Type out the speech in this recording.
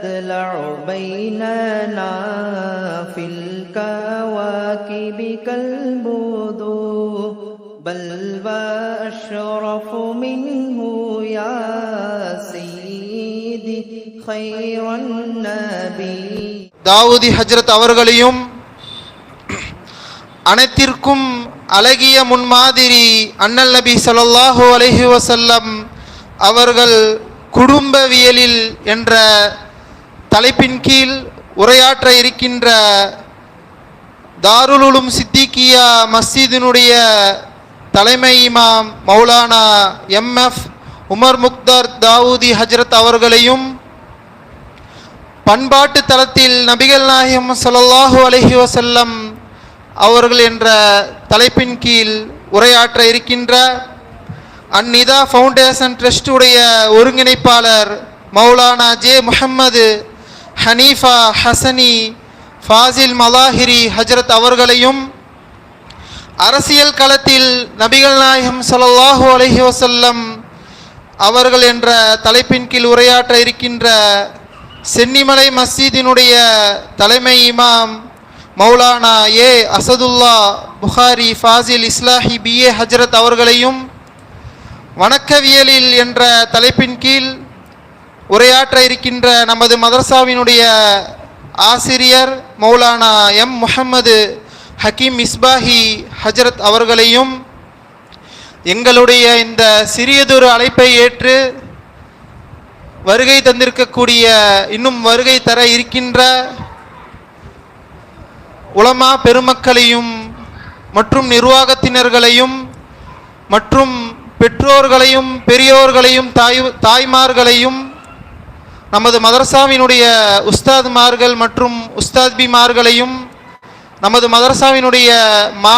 تطلع بيننا في الكواكب كالبدور بل وأشرف منه يا سيدي خير النبي தாவூதி ஹஜ்ரத் அவர்களையும் அனைத்திற்கும் அழகிய முன்மாதிரி அண்ணல் நபி ஸல்லல்லாஹு அலைஹி வஸல்லம் அவர்கள் குடும்பவியலில் என்ற தலைப்பின் கீழ் உரையாற்ற இருக்கின்ற தாருலுலும் சித்திக்கியா சித்திகியா மஸ்ஜிதினுடைய தலைமை இமாம் மௌலானா எம்எஃப் உமர் முக்தார் தாவூதி ஹஜ்ரத் அவர்களையும் பண்பாட்டு தளத்தில் நபிகள் நாயகம் ஸல்லல்லாஹு அலஹி வசல்லம் அவர்கள் என்ற தலைப்பின் கீழ் உரையாற்ற இருக்கின்ற அந்நிதா ஃபவுண்டேஷன் ட்ரஸ்டுடைய ஒருங்கிணைப்பாளர் மௌலானா ஜே முஹம்மது ஹனீஃபா ஹசனி ஃபாசில் மலாஹிரி ஹஜ்ரத் அவர்களையும் அரசியல் களத்தில் நபிகள் நாயகம் ஸல்லல்லாஹு அலஹி வசல்லம் அவர்கள் என்ற தலைப்பின் கீழ் உரையாற்ற இருக்கின்ற சென்னிமலை மஸ்ஜிதினுடைய தலைமை இமாம் Maulana A Asadullah Bukhari Fazil Islahi B A Hazrat அவர்களையும் வணக்கவியலில் என்ற தலைப்பின் கீழ் உரையாற்ற இருக்கின்ற நமது மதரசாவினுடைய ஆசிரியர் மௌலானா எம் முஹம்மது ஹக்கீம் இஸ்பாஹி ஹஜ்ரத் அவர்களையும் எங்களுடைய இந்த சிறியதொரு அழைப்பை ஏற்று வருகை தந்திருக்கக்கூடிய இன்னும் வருகை தர இருக்கின்ற உலமா பெருமக்களையும் மற்றும் நிர்வாகத்தினர்களையும் மற்றும் பெற்றோர்களையும் பெரியோர்களையும் தாய் தாய்மார்களையும் நமது மதரசாவினுடைய உஸ்தாத்மார்கள் மற்றும் உஸ்தாத்பிமார்களையும் நமது மதரசாவினுடைய மா